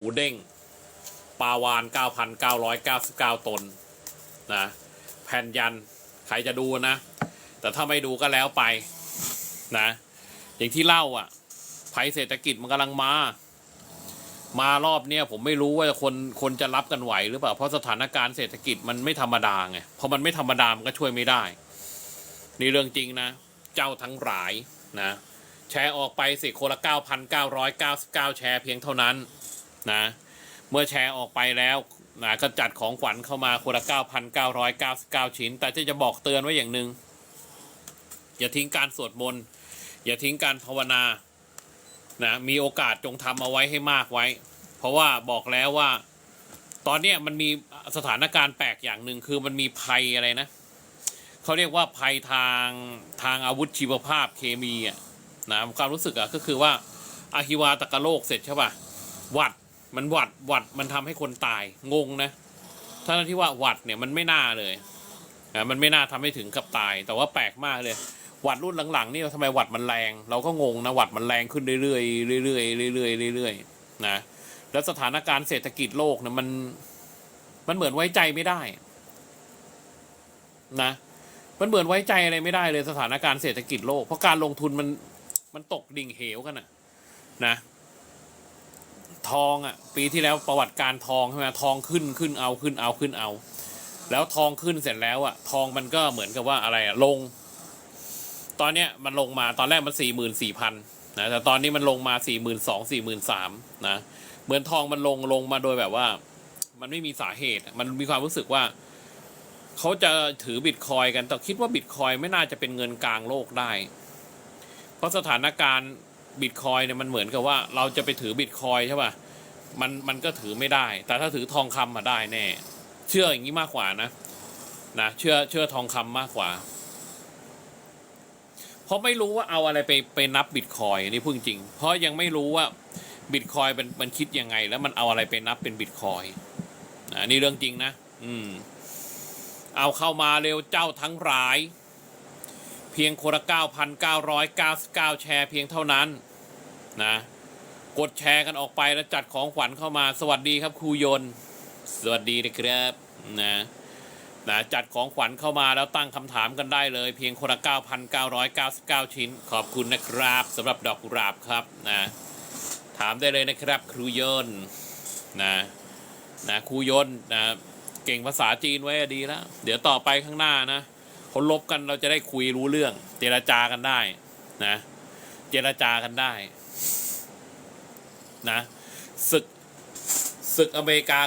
หมูเด้งปลาวาน 9,999 ตนนะแผ่นยันใครจะดูนะ แต่ถ้าไม่ดูก็แล้วไปนะ อย่างที่เล่าอะภัยเศรษฐกิจมันกำลังมา มารอบเนี้ยผมไม่รู้ว่าคนคนจะรับกันไหวหรือเปล่า เพราะสถานการณ์เศรษฐกิจมันไม่ธรรมดาไงพอมันไม่ธรรมดามันก็ช่วยไม่ได้นี่เรื่องจริงนะ เจ้าทั้งหลายนะ แชร์ออกไปสิคนละ 9,999 แชร์เพียงเท่านั้น นะ เมื่อแชร์ออกไปแล้วนะก็จัดของขวัญเข้ามาคนละ 9,999 ชิ้น แต่ที่จะบอกเตือนไว้อย่างหนึ่งอย่าทิ้งการสวดมนต์อย่าทิ้งการภาวนานะมีโอกาสจงทำเอาไว้ให้มากไว้ เพราะว่าบอกแล้วว่า ตอนนี้มันมีสถานการณ์แปลกอย่างหนึ่งคือมันมีภัยอะไรนะเขาเรียกว่าภัยทางทางอาวุธชีวภาพเคมีอะนะความรู้สึกอะก็คือว่าอาฮิวาตกโรคเสร็จใช่ป่ะหวัด มันหวัดหวัดมันทำให้คนตายงงนะทั้งที่ว่าหวัดเนี่ยมันไม่น่าเลยอะมันไม่น่าทำให้ถึงกับตาย แต่ว่าแปลกมากเลย หวัดรุ่นหลังๆนี่ทำไมหวัดมันแรง เราก็งงนะหวัดมันแรงขึ้นเรื่อยๆเรื่อยๆเรื่อยๆเรื่อยๆนะแล้วสถานการณ์เศรษฐกิจโลกเนี่ยมันมันเหมือนไว้ใจไม่ได้นะมันเหมือนไว้ใจอะไรไม่ได้เลยสถานการณ์เศรษฐกิจโลก เพราะการลงทุนมันมันตกดิ่งเหวกันนะนะ ทองอะปีที่แล้วประวัติการทองใช่ไหมทองขึ้นขึ้นเอาขึ้นเอาขึ้นเอา แล้วทองขึ้นเสร็จแล้วอะทองมันก็เหมือนกับว่าอะไรอะลง ตอนเนี้ยมันลงมาตอนแรกมันสี่หมื่นสี่พันนะแต่ตอนนี้มันลงมาสี่หมื่นสองสี่หมื่นสามนะเหมือนทองมันลงลงมาโดยแบบว่า มันไม่มีสาเหตุ มันมีความรู้สึกว่าเขาจะถือบิตคอยกันแต่คิดว่าบิตคอยไม่น่าจะเป็นเงินกลางโลกได้ เพราะสถานการณ์ บิตคอยเนี่ยมันเหมือนกับว่าเราจะไปถือบิตคอยใช่ป่ะมันมันก็ถือไม่ได้ แต่ถ้าถือทองคำมาได้แน่ เชื่ออย่างนี้มากกว่านะนะเชื่อเชื่อทองคำมากกว่าเพราะไม่รู้ว่าเอาอะไรไปไปนับบิตคอยนี่พูดจริง เพราะยังไม่รู้ว่าบิตคอยเป็นมันคิดยังไง แล้วมันเอาอะไรไปนับเป็นบิตคอยนะนี่เรื่องจริงนะ อืม เอาเข้ามาเร็วเจ้าทั้งหลาย เพียงคนละ9,999 แชร์เพียงเท่านั้น นะ กดแชร์กันออกไปแล้วจัดของขวัญเข้ามา สวัสดีครับครูยนสวัสดีนะครับนะนะจัดของขวัญเข้ามาแล้วตั้งคำถามกันได้เลย เพียงคนละ 9,999 ชิ้น ขอบคุณนะครับสำหรับดอกกุหลาบครับนะถามได้เลยนะครับครูยนนะนะครูยนนะเก่งภาษาจีนไว้อดีแล้ว เดี๋ยวต่อไปข้างหน้านะคนลบกันเราจะได้คุยรู้เรื่องเจรจากันได้นะ เจรจากันได้ นะศึกศึกอเมริกา